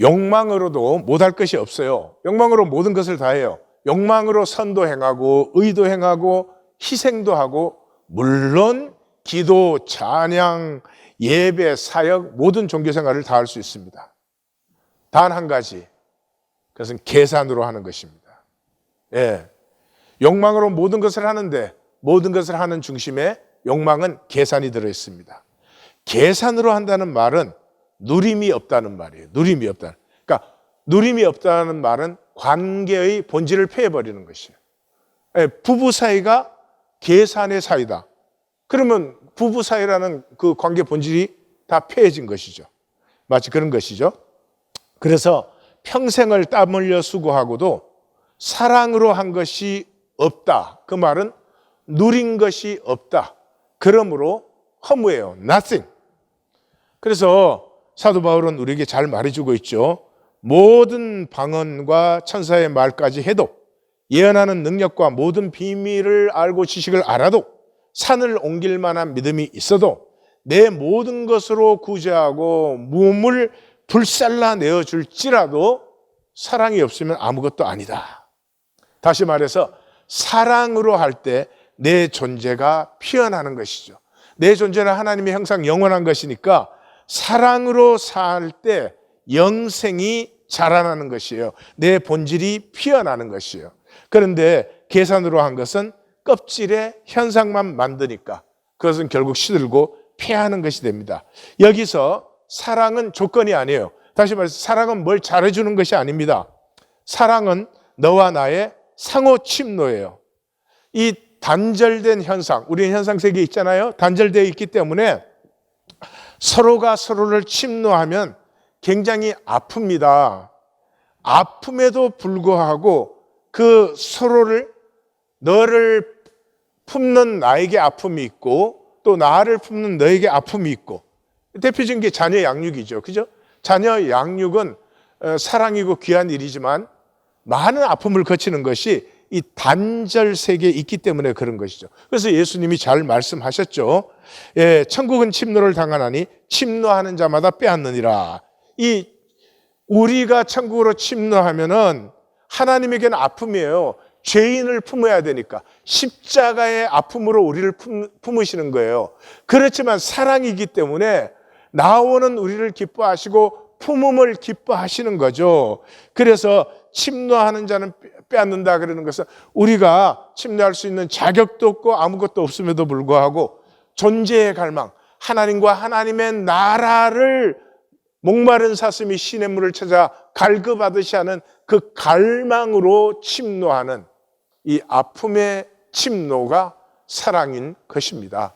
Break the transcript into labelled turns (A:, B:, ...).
A: 욕망으로도 못할 것이 없어요. 욕망으로 모든 것을 다 해요. 욕망으로 선도 행하고 의도 행하고 희생도 하고 물론 기도, 찬양, 예배, 사역 모든 종교 생활을 다 할 수 있습니다. 단 한 가지. 그것은 계산으로 하는 것입니다. 예. 욕망으로 모든 것을 하는데 모든 것을 하는 중심에 욕망은 계산이 들어 있습니다. 계산으로 한다는 말은 누림이 없다는 말이에요. 누림이 없다. 그러니까 누림이 없다는 말은 관계의 본질을 폐해버리는 것이에요. 예, 부부 사이가 계산의 사이다. 그러면 부부 사이라는 그 관계 본질이 다 폐해진 것이죠. 마치 그런 것이죠. 그래서 평생을 땀 흘려 수고하고도 사랑으로 한 것이 없다. 그 말은 누린 것이 없다. 그러므로 허무해요. nothing. 그래서 사도 바울은 우리에게 잘 말해주고 있죠. 모든 방언과 천사의 말까지 해도 예언하는 능력과 모든 비밀을 알고 지식을 알아도 산을 옮길 만한 믿음이 있어도 내 모든 것으로 구제하고 몸을 불살라 내어 줄지라도 사랑이 없으면 아무것도 아니다. 다시 말해서 사랑으로 할 때 내 존재가 피어나는 것이죠. 내 존재는 하나님의 형상 영원한 것이니까 사랑으로 살 때 영생이 자라나는 것이에요. 내 본질이 피어나는 것이에요. 그런데 계산으로 한 것은 껍질의 현상만 만드니까 그것은 결국 시들고 폐하는 것이 됩니다. 여기서 사랑은 조건이 아니에요. 다시 말해서 사랑은 뭘 잘해주는 것이 아닙니다. 사랑은 너와 나의 상호 침노예요. 이 단절된 현상, 우리는 현상 세계에 있잖아요. 단절되어 있기 때문에 서로가 서로를 침노하면 굉장히 아픕니다. 아픔에도 불구하고 그 서로를 너를 품는 나에게 아픔이 있고 또 나를 품는 너에게 아픔이 있고 대표적인 게 자녀 양육이죠. 그죠? 자녀 양육은 어, 사랑이고 귀한 일이지만 많은 아픔을 거치는 것이 이 단절 세계에 있기 때문에 그런 것이죠. 그래서 예수님이 잘 말씀하셨죠. 예, 천국은 침노를 당하나니 침노하는 자마다 빼앗느니라. 이 우리가 천국으로 침노하면은 하나님에게는 아픔이에요. 죄인을 품어야 되니까 십자가의 아픔으로 우리를 품, 품으시는 거예요. 그렇지만 사랑이기 때문에 나오는 우리를 기뻐하시고 품음을 기뻐하시는 거죠. 그래서 침노하는 자는 빼앗는다 그러는 것은 우리가 침노할 수 있는 자격도 없고 아무것도 없음에도 불구하고 존재의 갈망, 하나님과 하나님의 나라를 목마른 사슴이 신의 물을 찾아 갈급하듯이 하는 그 갈망으로 침노하는 이 아픔의 침노가 사랑인 것입니다.